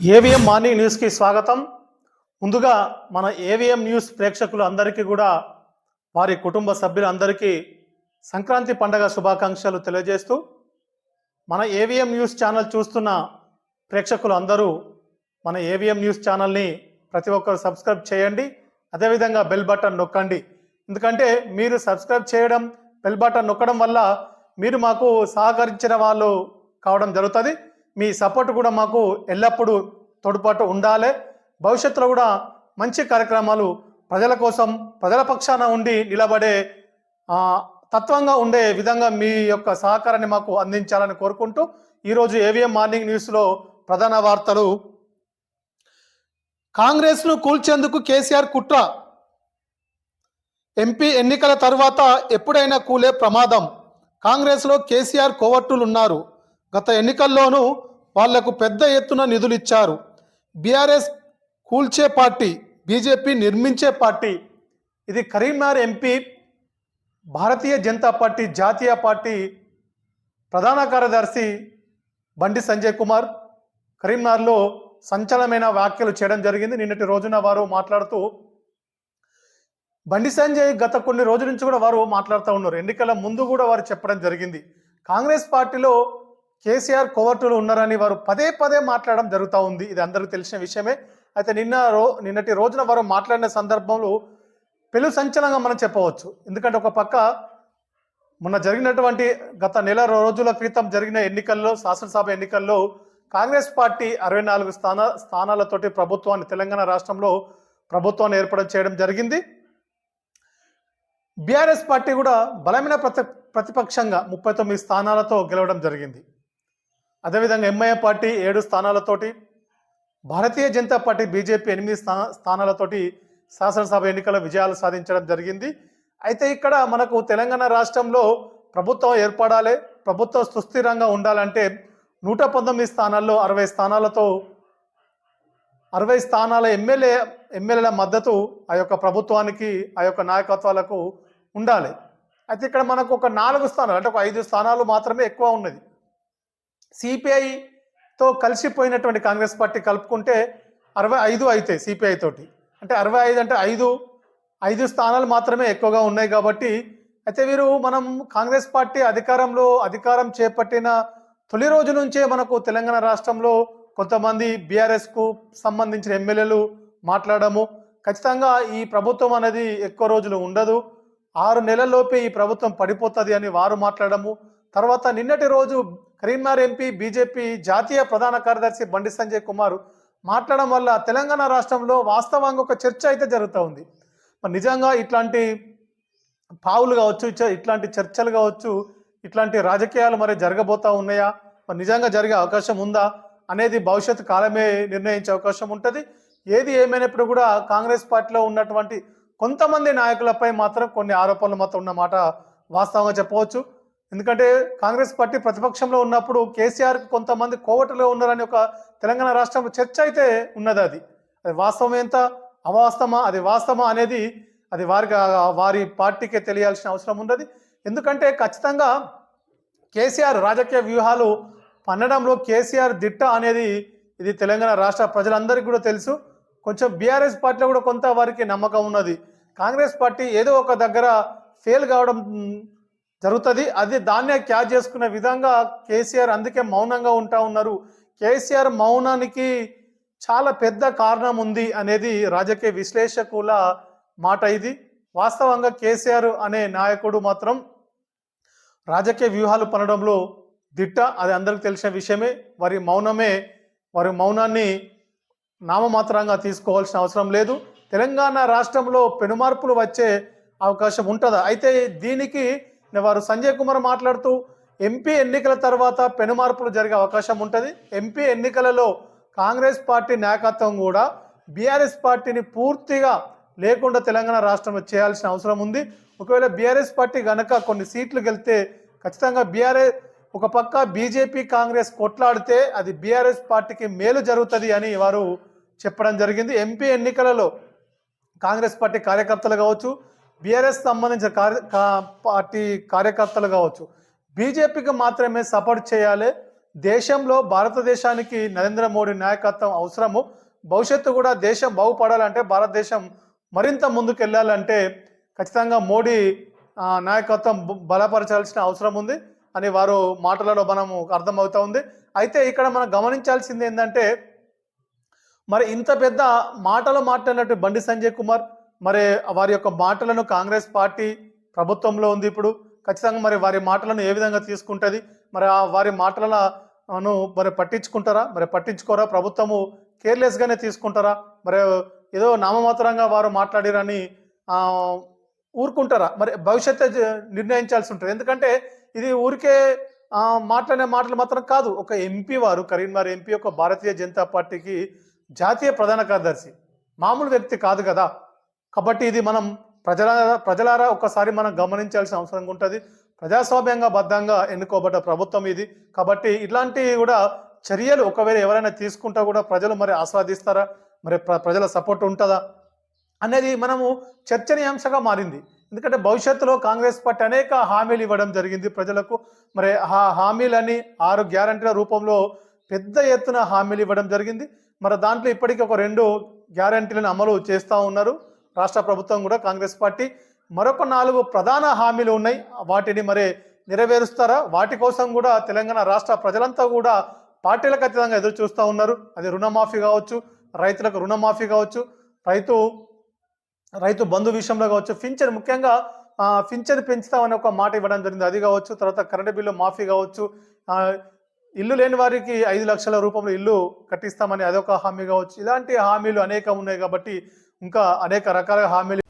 AVM morning న్యూస్కి స్వాగతం. ముందుగా మన ఏవిఎం న్యూస్ ప్రేక్షకులు అందరికీ కూడా వారి కుటుంబ సభ్యులందరికీ సంక్రాంతి పండగ శుభాకాంక్షలు తెలియజేస్తూ మన ఏవిఎం న్యూస్ ఛానల్ చూస్తున్న ప్రేక్షకులు అందరూ మన ఏవిఎం న్యూస్ ఛానల్ని ప్రతి ఒక్కరు సబ్స్క్రైబ్ చేయండి. అదేవిధంగా బెల్ బటన్ నొక్కండి. ఎందుకంటే మీరు సబ్స్క్రైబ్ చేయడం బెల్ బటన్ నొక్కడం వల్ల మీరు మాకు సహకరించిన వాళ్ళు కావడం జరుగుతుంది. మీ సపోర్ట్ కూడా మాకు ఎల్లప్పుడూ తోడ్పాటు ఉండాలి. భవిష్యత్తులో కూడా మంచి కార్యక్రమాలు ప్రజల కోసం ప్రజల పక్షాన ఉండి నిలబడే తత్వంగా ఉండే విధంగా మీ యొక్క సహకారాన్ని మాకు అందించాలని కోరుకుంటూ ఈరోజు ఏవిఎం మార్నింగ్ న్యూస్లో ప్రధాన వార్తలు. కాంగ్రెస్ను కూల్చేందుకు కేసీఆర్ కుట్ర. ఎంపీ ఎన్నికల తర్వాత ఎప్పుడైనా కూలే ప్రమాదం. కాంగ్రెస్లో కేసీఆర్ కోవట్టులున్నారు. ఉన్నారు గత ఎన్నికల్లోనూ వాళ్ళకు పెద్ద ఎత్తున నిధులు ఇచ్చారు బీఆర్ఎస్ కూల్చే పార్టీ బీజేపీ నిర్మించే పార్టీ ఇది కరీంనగర్ ఎంపీ భారతీయ జనతా పార్టీ జాతీయ పార్టీ ప్రధాన కార్యదర్శి బండి సంజయ్ కుమార్ కరీంనగర్లో సంచలనమైన వ్యాఖ్యలు చేయడం జరిగింది. నిన్నటి రోజున వారు మాట్లాడుతూ బండి సంజయ్ గత కొన్ని రోజుల నుంచి కూడా వారు మాట్లాడుతూ ఉన్నారు. ఎన్నికల ముందు కూడా వారు చెప్పడం జరిగింది. కాంగ్రెస్ పార్టీలో కేసీఆర్ కోవర్టులు ఉన్నారని వారు పదే పదే మాట్లాడడం జరుగుతూ ఉంది. ఇది అందరికీ తెలిసిన విషయమే. అయితే నిన్న రో నిన్నటి రోజున వారు మాట్లాడిన సందర్భంలో పెను సంచలనంగా మనం చెప్పవచ్చు. ఎందుకంటే ఒక పక్క మొన్న జరిగినటువంటి గత నెల రోజుల క్రితం జరిగిన ఎన్నికల్లో శాసనసభ ఎన్నికల్లో కాంగ్రెస్ పార్టీ అరవై నాలుగు స్థాన స్థానాలతోటి ప్రభుత్వాన్ని తెలంగాణ రాష్ట్రంలో ప్రభుత్వాన్ని ఏర్పడం చేయడం జరిగింది. బీఆర్ఎస్ పార్టీ కూడా బలమైన ప్రతి ప్రతిపక్షంగా ముప్పై తొమ్మిది స్థానాలతో గెలవడం జరిగింది. అదేవిధంగా ఎంఐఏ పార్టీ ఏడు స్థానాలతోటి భారతీయ జనతా పార్టీ బీజేపీ ఎనిమిది స్థా స్థానాలతోటి శాసనసభ ఎన్నికల విజయాలు సాధించడం జరిగింది. అయితే ఇక్కడ మనకు తెలంగాణ రాష్ట్రంలో ప్రభుత్వం ఏర్పడాలి ప్రభుత్వం సుస్థిరంగా ఉండాలంటే నూట పంతొమ్మిది స్థానాల్లో అరవై స్థానాలతో అరవై స్థానాల ఎమ్మెల్యే ఎమ్మెల్యేల మద్దతు ఆ యొక్క ప్రభుత్వానికి ఆ యొక్క నాయకత్వాలకు ఉండాలి. అయితే ఇక్కడ మనకు ఒక నాలుగు స్థానాలు అంటే ఒక ఐదు స్థానాలు మాత్రమే ఎక్కువ ఉన్నది. సిపిఐతో కలిసిపోయినటువంటి కాంగ్రెస్ పార్టీ కలుపుకుంటే అరవై ఐదు అవుతాయి సిపిఐ తోటి. అంటే అరవై ఐదు అంటే ఐదు ఐదు స్థానాలు మాత్రమే ఎక్కువగా ఉన్నాయి కాబట్టి అయితే వీరు మనం కాంగ్రెస్ పార్టీ అధికారంలో అధికారం చేపట్టిన తొలి రోజు నుంచే మనకు తెలంగాణ రాష్ట్రంలో కొంతమంది బీఆర్ఎస్కు సంబంధించిన ఎమ్మెల్యేలు మాట్లాడము. ఖచ్చితంగా ఈ ప్రభుత్వం అనేది ఎక్కువ రోజులు ఉండదు. ఆరు నెలల్లోపే ఈ ప్రభుత్వం పడిపోతుంది అని వారు మాట్లాడము. తర్వాత నిన్నటి రోజు కరీంనగర్ ఎంపీ బీజేపీ జాతీయ ప్రధాన కార్యదర్శి బండి సంజయ్ కుమార్ మాట్లాడడం వల్ల తెలంగాణ రాష్ట్రంలో వాస్తవంగా ఒక చర్చ అయితే జరుగుతూ ఉంది. మరి నిజంగా ఇట్లాంటి పావులు కావచ్చు ఇట్లాంటి చర్చలు కావచ్చు ఇట్లాంటి రాజకీయాలు మరి జరగబోతా ఉన్నాయా? మరి నిజంగా జరిగే అవకాశం ఉందా? అనేది భవిష్యత్తు కాలమే నిర్ణయించే అవకాశం ఉంటుంది. ఏది ఏమైనప్పుడు కూడా కాంగ్రెస్ పార్టీలో ఉన్నటువంటి కొంతమంది నాయకులపై మాత్రం కొన్ని ఆరోపణలు మాత్రం ఉన్నమాట వాస్తవంగా చెప్పవచ్చు. ఎందుకంటే కాంగ్రెస్ పార్టీ ప్రతిపక్షంలో ఉన్నప్పుడు కేసీఆర్ కొంతమంది కోవటలో ఉన్నారని ఒక తెలంగాణ రాష్ట్రంలో చర్చ అయితే ఉన్నది అది. అది వాస్తవం ఎంత? అవాస్తవమా? అది వాస్తవమా అనేది అది వారికి వారి పార్టీకే తెలియాల్సిన అవసరం ఉన్నది. ఎందుకంటే ఖచ్చితంగా కేసీఆర్ రాజకీయ వ్యూహాలు పన్నడంలో కేసీఆర్ దిట్ట అనేది ఇది తెలంగాణ రాష్ట్ర ప్రజలందరికీ కూడా తెలుసు. కొంచెం బీఆర్ఎస్ పార్టీలో కూడా కొంత వారికి నమ్మకం ఉన్నది. కాంగ్రెస్ పార్టీ ఏదో ఒక దగ్గర ఫెయిల్ కావడం జరుగుతుంది. అది దాన్నే క్యాచ్ చేసుకునే విధంగా కేసీఆర్ అందుకే మౌనంగా ఉంటా ఉన్నారు. కేసీఆర్ మౌనానికి చాలా పెద్ద కారణం ఉంది అనేది రాజకీయ విశ్లేషకుల మాట ఇది. వాస్తవంగా కేసీఆర్ అనే నాయకుడు మాత్రం రాజకీయ వ్యూహాలు పనడంలో దిట్ట. అది అందరికీ తెలిసిన విషయమే. వారి మౌనమే వారి మౌనాన్ని నామమాత్రంగా తీసుకోవాల్సిన అవసరం లేదు. తెలంగాణ రాష్ట్రంలో పెనుమార్పులు వచ్చే అవకాశం ఉంటుందా? అయితే దీనికి వారు సంజయ్ కుమార్ మాట్లాడుతూ ఎంపీ ఎన్నికల తర్వాత పెనుమార్పులు జరిగే అవకాశం ఉంటుంది. ఎంపీ ఎన్నికలలో కాంగ్రెస్ పార్టీ నాయకత్వం కూడా బీఆర్ఎస్ పార్టీని పూర్తిగా లేకుండా తెలంగాణ రాష్ట్రంలో చేయాల్సిన అవసరం ఉంది. ఒకవేళ బీఆర్ఎస్ పార్టీ గనక కొన్ని సీట్లు గెలితే ఖచ్చితంగా బీఆర్ఎస్ ఒక పక్క బీజేపీ కాంగ్రెస్ కొట్లాడితే అది బీఆర్ఎస్ పార్టీకి మేలు జరుగుతుంది అని వారు చెప్పడం జరిగింది. ఎంపీ ఎన్నికలలో కాంగ్రెస్ పార్టీ కార్యకర్తలు కావచ్చు బీఆర్ఎస్ సంబంధించిన కార్య కా- పార్టీ కార్యకర్తలు కావచ్చు. బీజేపీకి మాత్రమే సపోర్ట్ చేయాలి. దేశంలో భారతదేశానికి నరేంద్ర మోడీ నాయకత్వం అవసరము. భవిష్యత్తు కూడా దేశం బాగుపడాలంటే భారతదేశం మరింత ముందుకు వెళ్ళాలంటే ఖచ్చితంగా మోడీ నాయకత్వం బలపరచాల్సిన అవసరం ఉంది అని వారు మాటలలో మనము అర్థమవుతా ఉంది. అయితే ఇక్కడ మనం గమనించాల్సింది ఏంటంటే మరి ఇంత పెద్ద మాటలు మాట్లాడినట్టు బండి సంజయ్ కుమార్ మరి వారి యొక్క మాటలను కాంగ్రెస్ పార్టీ ప్రభుత్వంలో ఉంది ఇప్పుడు. ఖచ్చితంగా మరి వారి మాటలను ఏ విధంగా తీసుకుంటుంది? మరి ఆ వారి మాటలను మరి పట్టించుకుంటారా? మరి పట్టించుకోరా? ప్రభుత్వము కేర్లెస్గానే తీసుకుంటారా? మరి ఏదో నామమాత్రంగా వారు మాట్లాడిరని ఊరుకుంటారా? మరి భవిష్యత్తు నిర్ణయించాల్సి ఉంటుంది. ఎందుకంటే ఇది ఊరికే మాట్లాడే మాటలు మాత్రం కాదు. ఒక ఎంపీ వారు కరీంనగర్ ఎంపీ ఒక భారతీయ జనతా పార్టీకి జాతీయ ప్రధాన కార్యదర్శి. మామూలు వ్యక్తి కాదు కదా. కాబట్టి ఇది మనం ప్రజల ప్రజలారా ఒక్కసారి మనం గమనించాల్సిన అవసరం ఉంటుంది. ప్రజాస్వామ్యంగా బద్ధంగా ఎన్నుకోబడ్డ ప్రభుత్వం ఇది. కాబట్టి ఇట్లాంటివి కూడా చర్యలు ఒకవేళ ఎవరైనా తీసుకుంటా కూడా ప్రజలు మరి ఆస్వాదిస్తారా? మరి ప్ర- ప్రజల సపోర్ట్ ఉంటుందా? అనేది మనము చర్చనీయాంశంగా మారింది. ఎందుకంటే భవిష్యత్తులో కాంగ్రెస్ పార్టీ అనేక హామీలు ఇవ్వడం జరిగింది ప్రజలకు. మరి ఆ హామీలని ఆరు గ్యారంటీల రూపంలో పెద్ద ఎత్తున హామీలు ఇవ్వడం జరిగింది. మరి దాంట్లో ఇప్పటికీ ఒక రెండు గ్యారంటీలను అమలు చేస్తూ ఉన్నారు. రాష్ట్ర ప్రభుత్వం కూడా కాంగ్రెస్ పార్టీ మరొక నాలుగు ప్రధాన హామీలు ఉన్నాయి. వాటిని మరి నెరవేరుస్తారా? వాటి కోసం కూడా తెలంగాణ రాష్ట్ర ప్రజలంతా కూడా పార్టీలకు అతీతంగా ఎదురు చూస్తూ ఉన్నారు. అది రుణమాఫీ కావచ్చు రైతులకు రుణమాఫీ కావచ్చు రైతు రైతు బంధు విషయంలో కావచ్చు ఫించర్ ముఖ్యంగా ఫించర్ పెంచుతామని ఒక మాట ఇవ్వడం జరిగింది. అది కావచ్చు తర్వాత కరెంటు బిల్లు మాఫీ కావచ్చు ఇల్లు లేని వారికి ఐదు లక్షల రూపంలో ఇల్లు కట్టిస్తామని అదొక హామీ కావచ్చు. ఇలాంటి హామీలు అనేకం ఉన్నాయి కాబట్టి ఇంకా అనేక రకాల హామీలు